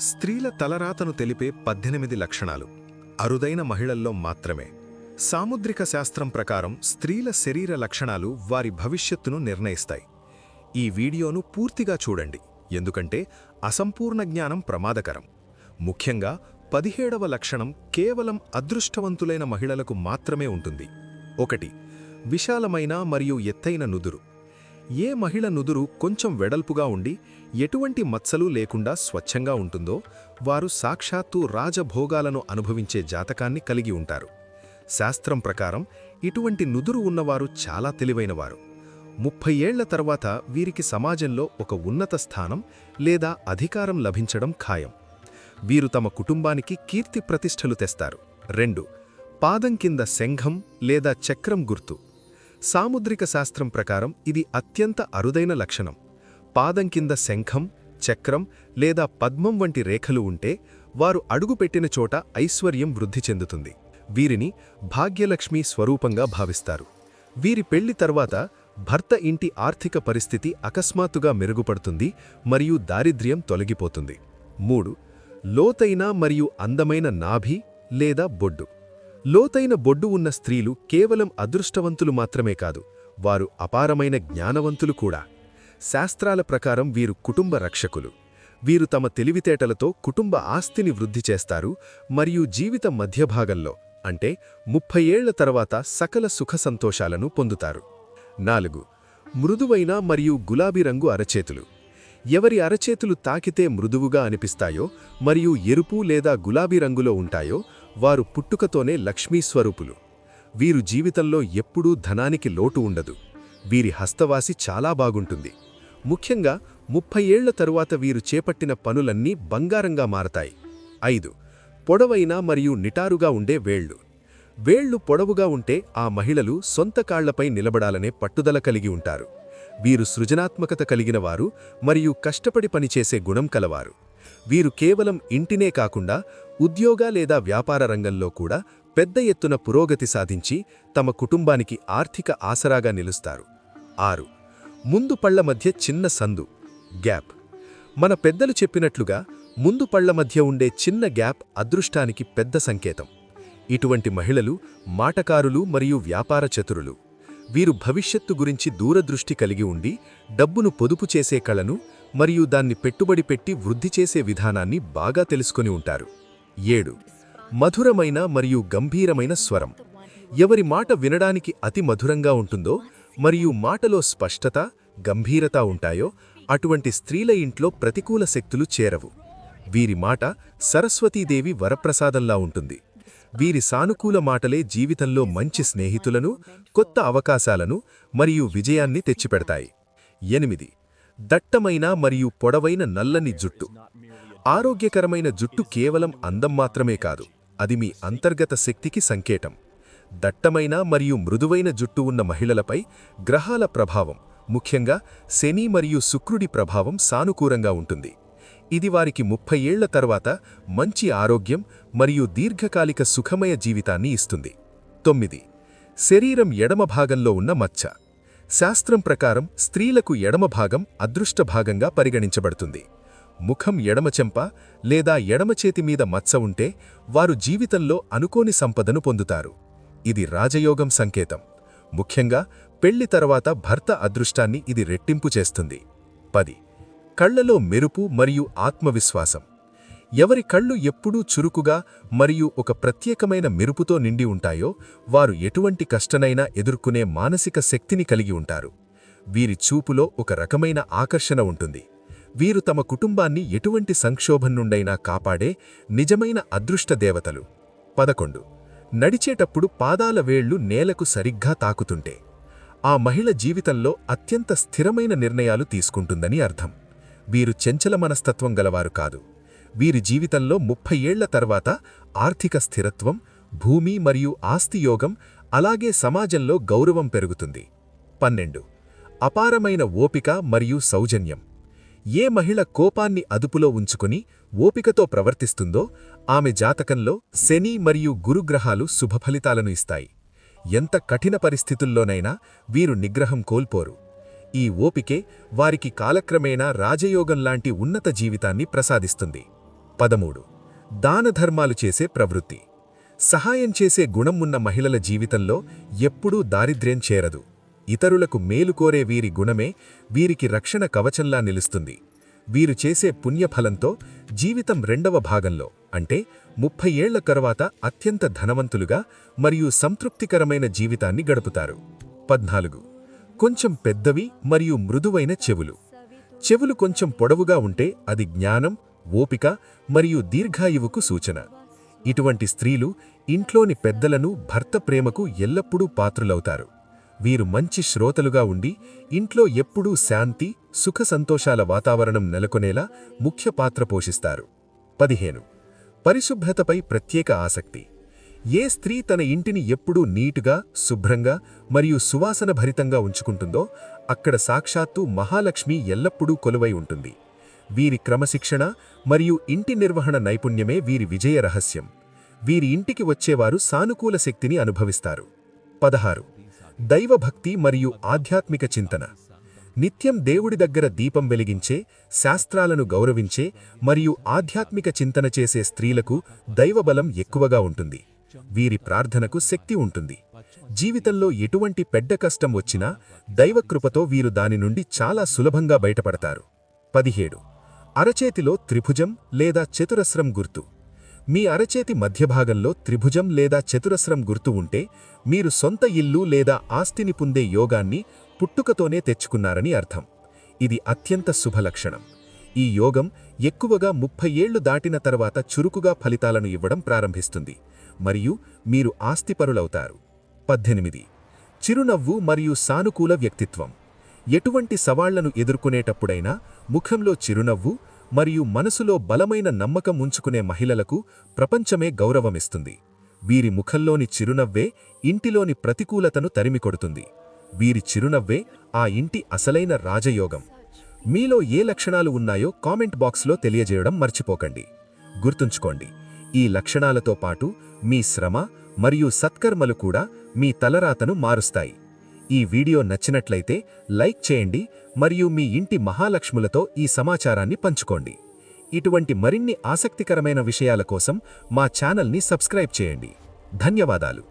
స్త్రీల తలరాతను తెలిపే పద్దెనిమిది లక్షణాలు. అరుదైన మహిళల్లో మాత్రమే. సాముద్రిక శాస్త్రం ప్రకారం స్త్రీల శరీర లక్షణాలు వారి భవిష్యత్తును నిర్ణయిస్తాయి. ఈ వీడియోను పూర్తిగా చూడండి. ఎందుకంటే అసంపూర్ణ జ్ఞానం ప్రమాదకరం. ముఖ్యంగా పదిహేడవ లక్షణం కేవలం అదృష్టవంతులైన మహిళలకు మాత్రమే ఉంటుంది. ఒకటి విశాలమైన మరియు ఎత్తైన నుదురు. ఏ మహిళ నుదురు కొంచెం వెడల్పుగా ఉండి ఎటువంటి మత్సలు లేకుండా స్వచ్ఛంగా ఉంటుందో వారు సాక్షాత్తు రాజభోగాలను అనుభవించే జాతకాన్ని కలిగి ఉంటారు. శాస్త్రం ప్రకారం ఇటువంటి నుదురు ఉన్నవారు చాలా తెలివైనవారు. ముప్పై ఏళ్ళ తర్వాత వీరికి సమాజంలో ఒక ఉన్నత స్థానం లేదా అధికారం లభించడం ఖాయం. వీరు తమ కుటుంబానికి కీర్తి ప్రతిష్టలు తెస్తారు. రెండు పాదం కింద శంఘం లేదా చక్రం గుర్తు. సాముద్రిక శాస్త్రం ప్రకారం ఇది అత్యంత అరుదైన లక్షణం. పాదం కింద శంఖం చక్రం లేదా పద్మం వంటి రేఖలు ఉంటే వారు అడుగుపెట్టిన చోట ఐశ్వర్యం వృద్ధి చెందుతుంది. వీరిని భాగ్యలక్ష్మి స్వరూపంగా భావిస్తారు. వీరి పెళ్ళి తర్వాత భర్త ఇంటి ఆర్థిక పరిస్థితి అకస్మాత్తుగా మెరుగుపడుతుంది మరియు దారిద్ర్యం తొలగిపోతుంది. మూడు లోతైన మరియు అందమైన నాభి లేదా బొడ్డు. లోతైన బొడ్డు ఉన్న స్త్రీలు కేవలం అదృష్టవంతులు మాత్రమే కాదు వారు అపారమైన జ్ఞానవంతులు కూడా. శాస్త్రాల ప్రకారం వీరు కుటుంబ రక్షకులు. వీరు తమ తెలివితేటలతో కుటుంబ ఆస్తిని వృద్ధి చేస్తారు మరియు జీవిత మధ్యభాగంలో అంటే ముప్పై ఏళ్ళ తర్వాత సకల సుఖ సంతోషాలను పొందుతారు. నాలుగు. మృదువైన మరియు గులాబీ రంగు అరచేతులు. ఎవరి అరచేతులు తాకితే మృదువుగా అనిపిస్తాయో మరియు ఎరుపు లేదా గులాబీ రంగులో ఉంటాయో వారు పుట్టుకతోనే లక్ష్మీస్వరూపులు వీరు జీవితంలో ఎప్పుడూ ధనానికి లోటు ఉండదు. వీరి హస్తవాసి చాలా బాగుంటుంది. ముఖ్యంగా ముప్పై ఏళ్ళ తరువాత వీరు చేపట్టిన పనులన్నీ బంగారంగా మారతాయి. ఐదు. పొడవైన మరియు నిటారుగా ఉండే వేళ్ళు వేళ్ళు పొడవుగా ఉంటే ఆ మహిళలు సొంత కాళ్ళపై నిలబడాలనే పట్టుదల కలిగి ఉంటారు. వీరు సృజనాత్మకత కలిగినవారు మరియు కష్టపడి పనిచేసే గుణం కలవారు. వీరు కేవలం ఇంటినే కాకుండా ఉద్యోగ లేదా వ్యాపార రంగంలో కూడా పెద్ద ఎత్తున పురోగతి సాధించి తమ కుటుంబానికి ఆర్థిక ఆసరాగా నిలుస్తారు. ఆరు. ముందు పళ్ళ మధ్య చిన్న సందు గ్యాప్. మన పెద్దలు చెప్పినట్లుగా ముందు పళ్ళ మధ్య ఉండే చిన్న గ్యాప్ అదృష్టానికి పెద్ద సంకేతం. ఇటువంటి మహిళలు మాటకారులు మరియు వ్యాపార చతురులు. వీరు భవిష్యత్తు గురించి దూరదృష్టి కలిగి ఉండి డబ్బును పొదుపు చేసే కళను మరియు దాన్ని పెట్టుబడి పెట్టి వృద్ధి చేసే విధానాన్ని బాగా తెలుసుకొని ఉంటారు. ఏడు. మధురమైన మరియు గంభీరమైన స్వరం. ఎవరి మాట వినడానికి అతి మధురంగా ఉంటుందో మరియు మాటలో స్పష్టత గంభీరత ఉంటాయో అటువంటి స్త్రీల ఇంట్లో ప్రతికూల శక్తులు చేరవు. వీరి మాట సరస్వతీదేవి వరప్రసాదంలా ఉంటుంది. వీరి సానుకూల మాటలే జీవితంలో మంచి స్నేహితులను కొత్త అవకాశాలను మరియు విజయాన్ని తెచ్చిపెడతాయి. ఎనిమిది. దట్టమైన మరియు పొడవైన నల్లని జుట్టు. ఆరోగ్యకరమైన జుట్టు కేవలం అందం మాత్రమే కాదు అది మీ అంతర్గత శక్తికి సంకేతం. దట్టమైన మరియు మృదువైన జుట్టు ఉన్న మహిళలపై గ్రహాల ప్రభావం ముఖ్యంగా శని మరియు శుక్రుడి ప్రభావం సానుకూలంగా ఉంటుంది. ఇది వారికి ముప్పై ఏళ్ళ తర్వాత మంచి ఆరోగ్యం మరియు దీర్ఘకాలిక సుఖమయ జీవితాన్ని ఇస్తుంది. తొమ్మిది. శరీరం ఎడమ భాగంలో ఉన్న మచ్చ. శాస్త్రం ప్రకారం స్త్రీలకు ఎడమ భాగం అదృష్ట భాగంగా పరిగణించబడుతుంది. ముఖం ఎడమచెంప లేదా ఎడమచేతి మీద మచ్చ ఉంటే వారు జీవితంలో అనుకోని సంపదను పొందుతారు. ఇది రాజయోగం సంకేతం. ముఖ్యంగా పెళ్ళి తర్వాత భర్త అదృష్టాన్ని ఇది రెట్టింపు చేస్తుంది. పది. కళ్ళలో మెరుపు మరియు ఆత్మవిశ్వాసం. ఎవరి కళ్ళు ఎప్పుడూ చురుకుగా మరియు ఒక ప్రత్యేకమైన మెరుపుతో నిండి ఉంటాయో వారు ఎటువంటి కష్టనైనా ఎదుర్కొనే మానసిక శక్తిని కలిగి ఉంటారు. వీరి చూపులో ఒక రకమైన ఆకర్షణ ఉంటుంది. వీరు తమ కుటుంబాన్ని ఎటువంటి సంక్షోభం నుండైనా కాపాడే నిజమైన అదృష్ట దేవతలు. పదకొండు. నడిచేటప్పుడు పాదాల వేళ్ళు నేలకు సరిగ్గా తాకుతుంటే ఆ మహిళ జీవితంలో అత్యంత స్థిరమైన నిర్ణయాలు తీసుకుంటుందని అర్థం. వీరు చెంచల మనస్తత్వం గలవారు కాదు. వీరి జీవితంలో ముప్పై ఏళ్ళ తర్వాత ఆర్థిక స్థిరత్వం భూమి మరియు ఆస్తియోగం అలాగే సమాజంలో గౌరవం పెరుగుతుంది. పన్నెండు. అపారమైన ఓపిక మరియు సౌజన్యం. ఏ మహిళ కోపాన్ని అదుపులో ఉంచుకుని ఓపికతో ప్రవర్తిస్తుందో ఆమె జాతకంలో శని మరియు గురుగ్రహాలు శుభఫలితాలను ఇస్తాయి. ఎంత కఠిన పరిస్థితుల్లోనైనా వీరు నిగ్రహం కోల్పోరు. ఈ ఓపికే వారికి కాలక్రమేణా రాజయోగంలాంటి ఉన్నత జీవితాన్ని ప్రసాదిస్తుంది. పదమూడు. దానధర్మాలు చేసే ప్రవృత్తి. సహాయం చేసే గుణం ఉన్న మహిళల జీవితంలో ఎప్పుడూ దారిద్ర్యం చేరదు. ఇతరులకు మేలు కోరే వీరి గుణమే వీరికి రక్షణ కవచంలా నిలుస్తుంది. వీరు చేసే పుణ్యఫలంతో జీవితం రెండవ భాగంలో అంటే ముప్పై ఏళ్ళ తరువాత అత్యంత ధనవంతులుగా మరియు సంతృప్తికరమైన జీవితాన్ని గడుపుతారు. పద్నాలుగు. కొంచెం పెద్దవి మరియు మృదువైన చెవులు. చెవులు కొంచెం పొడవుగా ఉంటే అది జ్ఞానం ఓపిక మరియు దీర్ఘాయువుకు సూచన. ఇటువంటి స్త్రీలు ఇంట్లోని పెద్దలను భర్త ప్రేమకు ఎల్లప్పుడూ పాత్రులవుతారు. వీరు మంచి శ్రోతలుగా ఉండి ఇంట్లో ఎప్పుడూ శాంతి సుఖ సంతోషాల వాతావరణం నెలకొనేలా ముఖ్య పాత్ర పోషిస్తారు. పదిహేను. పరిశుభ్రతపై ప్రత్యేక ఆసక్తి. ఏ స్త్రీ తన ఇంటిని ఎప్పుడూ నీటుగా శుభ్రంగా మరియు సువాసన భరితంగా ఉంచుకుంటుందో అక్కడ సాక్షాత్తు మహాలక్ష్మి ఎల్లప్పుడూ కొలువై ఉంటుంది. వీరి క్రమశిక్షణ మరియు ఇంటి నిర్వహణ నైపుణ్యమే వీరి విజయ రహస్యం. వీరి ఇంటికి వచ్చేవారు సానుకూల శక్తిని అనుభవిస్తారు. పదహారు. దైవభక్తి మరియు ఆధ్యాత్మిక చింతన. నిత్యం దేవుడి దగ్గర దీపం వెలిగించే శాస్త్రాలను గౌరవించే మరియు ఆధ్యాత్మిక చింతన చేసే స్త్రీలకు దైవబలం ఎక్కువగా ఉంటుంది. వీరి ప్రార్థనకు శక్తి ఉంటుంది. జీవితంలో ఎటువంటి పెద్ద కష్టం వచ్చినా దైవకృపతో వీరు దాని నుండి చాలా సులభంగా బయటపడతారు. పదిహేడు. అరచేతిలో త్రిభుజం లేదా చతురస్రం గుర్తు. మీ అరచేతి మధ్యభాగంలో త్రిభుజం లేదా చతురస్రం గుర్తు ఉంటే మీరు సొంత ఇల్లు లేదా ఆస్తిని పొందే యోగాన్ని పుట్టుకతోనే తెచ్చుకున్నారని అర్థం. ఇది అత్యంత శుభలక్షణం ఈ యోగం ఎక్కువగా ముప్పై ఏళ్ళు దాటిన తర్వాత చురుకుగా ఫలితాలను ఇవ్వడం ప్రారంభిస్తుంది. మరియు మీరు ఆస్తిపరులవుతారు. పద్దెనిమిది. చిరునవ్వు మరియు సానుకూల వ్యక్తిత్వం. ఎటువంటి సవాళ్ళను ఎదుర్కొనేటప్పుడైనా ముఖంలో చిరునవ్వు మరియు మనసులో బలమైన నమ్మకం ఉంచుకునే మహిళలకు ప్రపంచమే గౌరవమిస్తుంది. వీరి ముఖంలోని చిరునవ్వే ఇంటిలోని ప్రతికూలతను తరిమికొడుతుంది. వీరి చిరునవ్వే ఆ ఇంటి అసలైన రాజయోగం. మీలో ఏ లక్షణాలు ఉన్నాయో కామెంట్ బాక్స్లో తెలియజేయడం మర్చిపోకండి. గుర్తుంచుకోండి ఈ లక్షణాలతో పాటు మీ శ్రమ మరియు సత్కర్మలు కూడా మీ తలరాతను మారుస్తాయి. ఈ వీడియో నచ్చినట్లయితే లైక్ చేయండి మరియు మీ ఇంటి మహాలక్ష్ములతో ఈ సమాచారాన్ని పంచుకోండి. ఇటువంటి మరిన్ని ఆసక్తికరమైన విషయాల కోసం మా ఛానల్ని సబ్స్క్రైబ్ చేయండి. ధన్యవాదాలు.